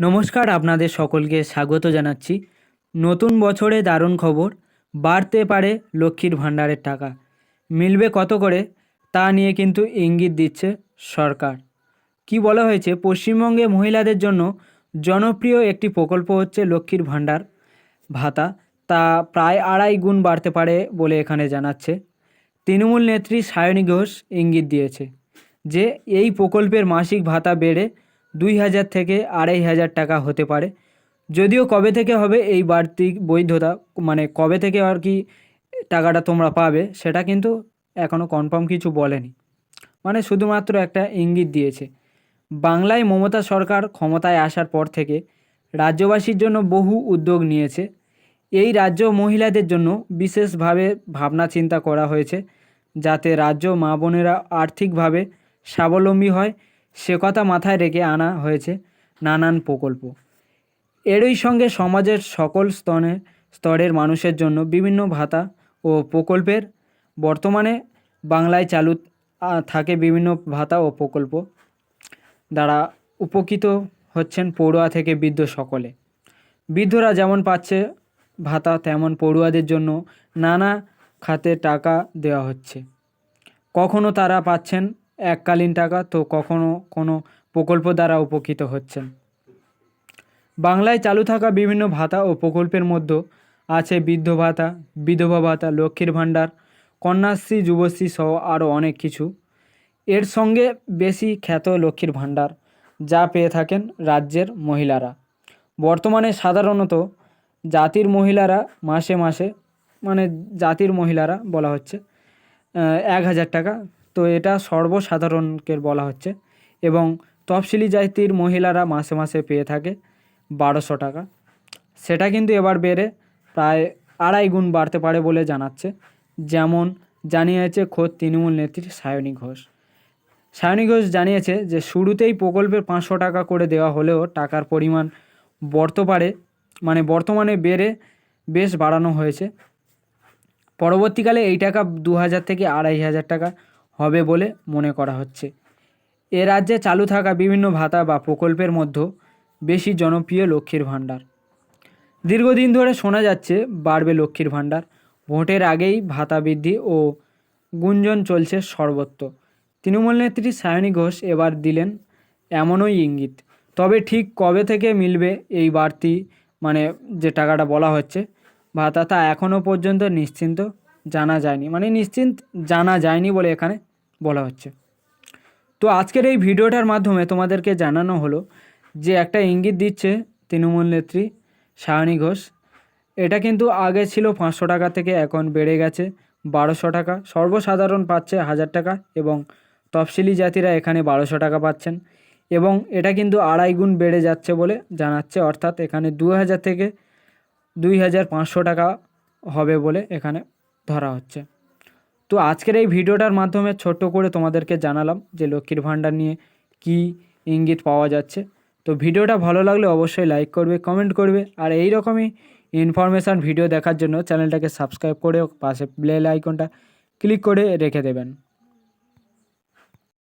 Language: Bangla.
নমস্কার আপনাদের সকলকে স্বাগত জানাচ্ছি। নতুন বছরে দারুণ খবর, বাড়তে পারে লক্ষ্মীর ভাণ্ডারের টাকা। মিলবে কত করে, তা নিয়ে কিন্তু ইঙ্গিত দিচ্ছে সরকার। কি বলা হয়েছে, পশ্চিমবঙ্গে মহিলাদের জন্য জনপ্রিয় একটি প্রকল্প হচ্ছে লক্ষ্মীর ভাণ্ডার ভাতা। তা প্রায় আড়াই গুণ বাড়তে পারে বলে এখানে জানাচ্ছে। তৃণমূল নেত্রী সায়নী ঘোষ ইঙ্গিত দিয়েছে যে, এই প্রকল্পের মাসিক ভাতা বেড়ে দুই হাজার থেকে আড়াই হাজার টাকা হতে পারে। যদিও কবে থেকে হবে এই বাড়তি বৈধতা মানে কবে থেকে আর কি টাকাটা তোমরা পাবে, সেটা কিন্তু এখনও কনফার্ম কিছু বলেনি। মানে শুধুমাত্র একটা ইঙ্গিত দিয়েছে। বাংলায় মমতা সরকার ক্ষমতায় আসার পর থেকে রাজ্যবাসীর জন্য বহু উদ্যোগ নিয়েছে। এই রাজ্য মহিলাদের জন্য বিশেষভাবে ভাবনা চিন্তা করা হয়েছে, যাতে রাজ্য মা বোনেরা আর্থিকভাবে স্বাবলম্বী হয় সে কথা মাথায় রেখে আনা হয়েছে নানান প্রকল্প। এরই সঙ্গে সমাজের সকল স্তরে স্তরের মানুষের জন্য বিভিন্ন ভাতা ও প্রকল্পের বর্তমানে বাংলায় চালু থাকে বিভিন্ন ভাতা ও প্রকল্প দ্বারা উপকৃত হচ্ছেন পড়ুয়া থেকে বৃদ্ধ সকলে। বৃদ্ধরা যেমন পাচ্ছে ভাতা, তেমন পড়ুয়াদের জন্য নানা খাতে টাকা দেওয়া হচ্ছে। কখনো তারা পাচ্ছেন এককালীন টাকা তো কখনো কোনো প্রকল্প দ্বারা উপকৃত হচ্ছেন। বাংলায় চালু থাকা বিভিন্ন ভাতা ও প্রকল্পের মধ্যে আছে বৃদ্ধ ভাতা, বিধবা ভাতা, লক্ষ্মীর ভাণ্ডার, কন্যাশ্রী, যুবশ্রী সহ আরও অনেক কিছু। এর সঙ্গে বেশি খ্যাত লক্ষ্মীর ভাণ্ডার যা পেয়ে থাকেন রাজ্যের মহিলারা। বর্তমানে সাধারণত জাতির মহিলারা মাসে মাসে মানে জাতির মহিলারা বলা হচ্ছে এক হাজার টাকা তো এটা সর্বসাধারণকে বলা হচ্ছে এবং তফসিলি জাতির মহিলারা মাসে মাসে পেয়ে থাকে বারোশো টাকা। সেটা কিন্তু এবার বেড়ে প্রায় আড়াই গুণ বাড়তে পারে বলে জানাচ্ছে। যেমন জানিয়েছে খোদ তৃণমূল নেত্রী সায়নী ঘোষ। সায়নী ঘোষ জানিয়েছে যে শুরুতেই প্রকল্পের পাঁচশো টাকা করে দেওয়া হলেও টাকার পরিমাণ বর্তমানে মানে বর্তমানে বেড়ে বেশ বাড়ানো হয়েছে। পরবর্তীকালে এই টাকা দু হাজার থেকে আড়াই হাজার টাকা হবে বলে মনে করা হচ্ছে। এ রাজ্যে চালু থাকা বিভিন্ন ভাতা বা প্রকল্পের মধ্যে বেশি জনপ্রিয় লক্ষ্মীর ভাণ্ডার। দীর্ঘদিন ধরে শোনা যাচ্ছে, বাড়বে লক্ষ্মীর ভাণ্ডার। ভোটের আগেই ভাতা বৃদ্ধি ও গুঞ্জন চলছে সর্বত্র। তৃণমূল নেত্রী সায়নী ঘোষ এবার দিলেন এমনই ইঙ্গিত। তবে ঠিক কবে থেকে মিলবে এই বাড়তি মানে যে টাকাটা বলা হচ্ছে, ভাতা তা এখনও পর্যন্ত নিশ্চিন্ত জানা যায়নি। মানে নিশ্চিন্ত জানা যায়নি বলে এখানে বলা হচ্ছে। তো আজকের এই ভিডিওটার মাধ্যমে তোমাদেরকে জানানো হলো যে একটা ইঙ্গিত দিচ্ছে তৃণমূল নেত্রী সায়নী ঘোষ। এটা কিন্তু আগে ছিল পাঁচশো টাকা থেকে এখন বেড়ে গেছে বারোশো টাকা। সর্বসাধারণ পাচ্ছে হাজার টাকা এবং তফসিলি জাতিরা এখানে বারোশো টাকা পাচ্ছেন এবং এটা কিন্তু আড়াই গুণ বেড়ে যাচ্ছে বলে জানাচ্ছে, অর্থাৎ এখানে দু হাজার থেকে দুই হাজার পাঁচশো টাকা হবে বলে এখানে ধরা হচ্ছে। তো আজকের এই ভিডিওটার মাধ্যমে ছোট্ট করে তোমাদেরকে জানালাম যে লক্ষ্মীর ভাণ্ডার নিয়ে কি ইঙ্গিত পাওয়া যাচ্ছে। তো ভিডিওটা ভালো লাগলে অবশ্যই লাইক করবে, কমেন্ট করবে আর এই রকমই ইনফরমেশান ভিডিও দেখার জন্য চ্যানেলটাকে সাবস্ক্রাইব করে পাশে বেল আইকনটা ক্লিক করে রেখে দেবেন।